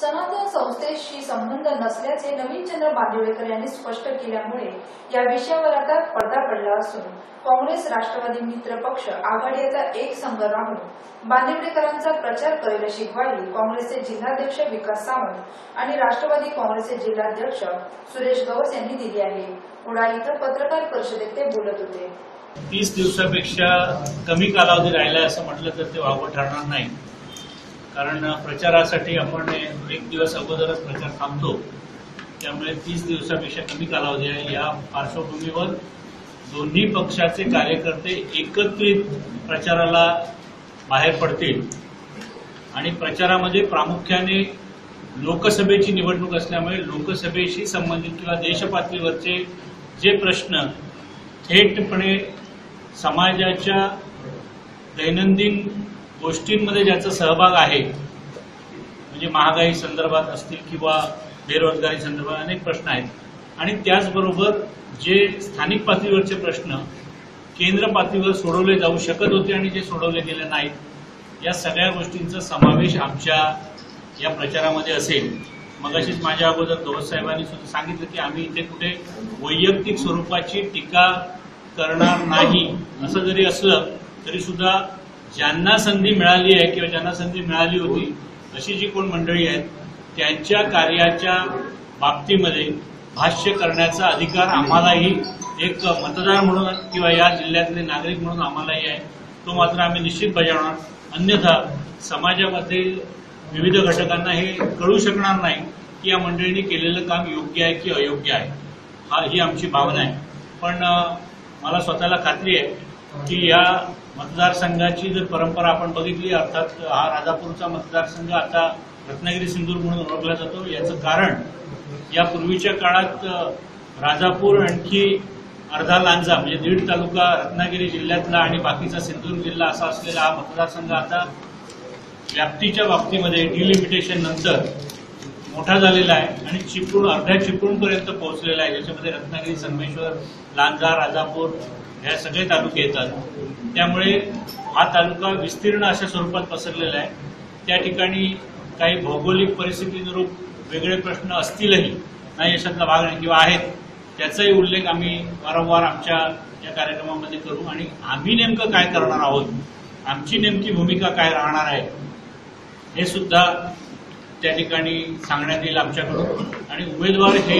सनातन संस्थेशी संबंध नसल्याचे नवीनचंद्र बांदिवडेकर यांनी स्पष्ट केल्यामुळे या विषयावर आता पडदा पडला असून काँग्रेस राष्ट्रवादी मित्र पक्ष आघाडीचा एक संघ राहून बांदिवडेकरांचा प्रचार करेल अशी ग्वाही काँग्रेसचे जिल्हाध्यक्ष विकास सावंत आणि राष्ट्रवादी काँग्रेसचे जिल्हाध्यक्ष सुरेश गवस यांनी दिली आहे. पुढा इथं पत्रकार परिषदेत ते बोलत होते. तीस दिवसापेक्षा कमी कालावधी राहिला असं म्हटलं तर ते वावं ठरणार नाही. कारण प्रचारासाठी आपण एक दिवस अगोदरच प्रचार थांबतो. त्यामुळे तीस दिवसापेक्षा कमी कालावधी आहे. या पार्श्वभूमीवर दोन्ही पक्षाचे कार्यकर्ते एकत्रित प्रचाराला बाहेर पडतील. आणि प्रचारामध्ये प्रामुख्याने लोकसभेची निवडणूक असल्यामुळे लोकसभेशी संबंधित किंवा देशपातळीवरचे जे प्रश्न थेटपणे समाजाच्या दैनंदिन गोष्टींमध्ये ज्याचा सहभाग आहे म्हणजे महागाई संदर्भात असतील किंवा बेरोजगारी संदर्भात अनेक प्रश्न आहेत. आणि त्याचबरोबर जे स्थानिक पातळीवरचे प्रश्न केंद्र पातळीवर सोडवले जाऊ शकत होते आणि जे सोडवले गेले नाहीत या सगळ्या गोष्टींचा समावेश आमच्या या प्रचारामध्ये असेल. मगाशीच माझ्या अगोदर गवत साहेबांनी सुद्धा सांगितलं की आम्ही इथे कुठे वैयक्तिक स्वरूपाची टीका करणार नाही असं जरी असलं तरी सुद्धा ज्यांना संधी मिळाली आहे किंवा ज्यांना संधी मिळाली होती अशी जी कोण मंडळी आहेत त्यांच्या कार्याच्या बाबतीमध्ये भाष्य करण्याचा अधिकार आम्हालाही एक मतदार म्हणून किंवा या जिल्ह्यातले नागरिक म्हणून आम्हालाही आहे. तो मात्र आम्ही निश्चित बजावणार. अन्यथा समाजामध्ये विविध घटकांना हे कळू शकणार नाही की या मंडळींनी केलेलं काम योग्य आहे की अयोग्य आहे. हा ही आमची भावना आहे. पण मला स्वतःला खात्री आहे की या मतदारसंघाची जर परंपरा आपण बघितली अर्थात हा राजापूरचा मतदारसंघ आता रत्नागिरी सिंधूर म्हणून ओळखला जातो. याचं कारण या पूर्वीच्या काळात राजापूर आणखी अर्धा लांजा म्हणजे दीड तालुका रत्नागिरी जिल्ह्यातला आणि बाकीचा सिंधूर जिल्हा असा असलेला हा मतदारसंघ आता व्याप्तीच्या बाबतीमध्ये डिलिमिटेशन नंतर मोठा झालेला आहे आणि चिपळूण अर्ध्या चिपळूणपर्यंत पोहोचलेला आहे. ज्याच्यामध्ये रत्नागिरी संगमेश्वर लांजा राजापूर ह्या सगळे तालुके येतात. त्यामुळे हा तालुका विस्तीर्ण अशा स्वरूपात पसरलेला आहे. त्या ठिकाणी काही भौगोलिक परिस्थितीनुरूप वेगळे प्रश्न असतीलही नाही याच्यातला भाग नाही किंवा आहेत त्याचाही उल्लेख आम्ही वारंवार आमच्या या कार्यक्रमामध्ये करू. आणि आम्ही नेमकं काय करणार आहोत? आमची नेमकी भूमिका काय राहणार आहे? हे सुद्धा त्या ठिकाणी सांगण्यात येईल आमच्याकडून. आणि उमेदवार हे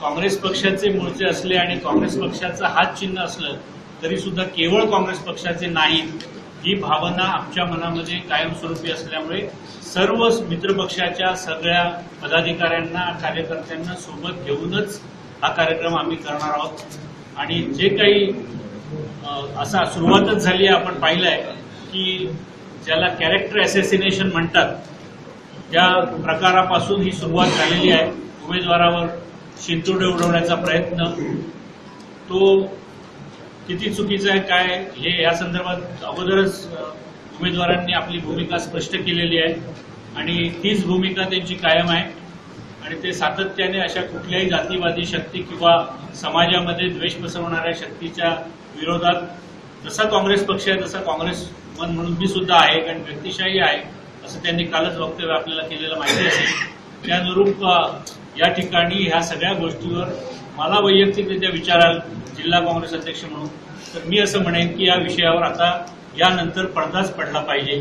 काँग्रेस पक्षाचे मूळचे असले आणि काँग्रेस पक्षाचं हात चिन्ह असलं तरी सुद्धा केवळ काँग्रेस पक्षाचे नाहीत ही भावना आमच्या मनामध्ये कायमस्वरूपी असल्यामुळे सर्व मित्रपक्षाच्या सगळ्या पदाधिकाऱ्यांना कार्यकर्त्यांना सोबत घेऊनच हा कार्यक्रम आम्ही करणार आहोत. आणि जे काही असा सुरुवातच झाली आहे आपण पाहिलंय की ज्याला कॅरेक्टर असॅसिनेशन म्हणतात त्या प्रकारापासून ही सुरुवात झालेली आहे. उमेदवारावर शिंतोडे उडवण्याचा प्रयत्न. तो किती चुकीचा आहे काय हे या संदर्भात अगोदरच उमेदवारांनी आपली भूमिका स्पष्ट केलेली आहे. आणि तीच भूमिका त्यांची कायम आहे. आणि ते सातत्याने अशा कुठल्याही जातीवादी शक्ती किंवा समाजामध्ये द्वेष पसरवणाऱ्या शक्तीच्या विरोधात जसा काँग्रेस पक्ष आहे तसा काँग्रेस मन म्हणून मी सुद्धा आहे कारण व्यक्तिशाही आहे असं त्यांनी कालच वक्तव्य आपल्याला केलेलं माहिती असेल त्यानुरूप या ठिकाणी ह्या सगळ्या गोष्टीवर मला वैयक्तिकरित्या विचाराल जिल्हा काँग्रेस अध्यक्ष म्हणून तर मी असं म्हणेन की या विषयावर आता यानंतर पडदाच पडला पाहिजे.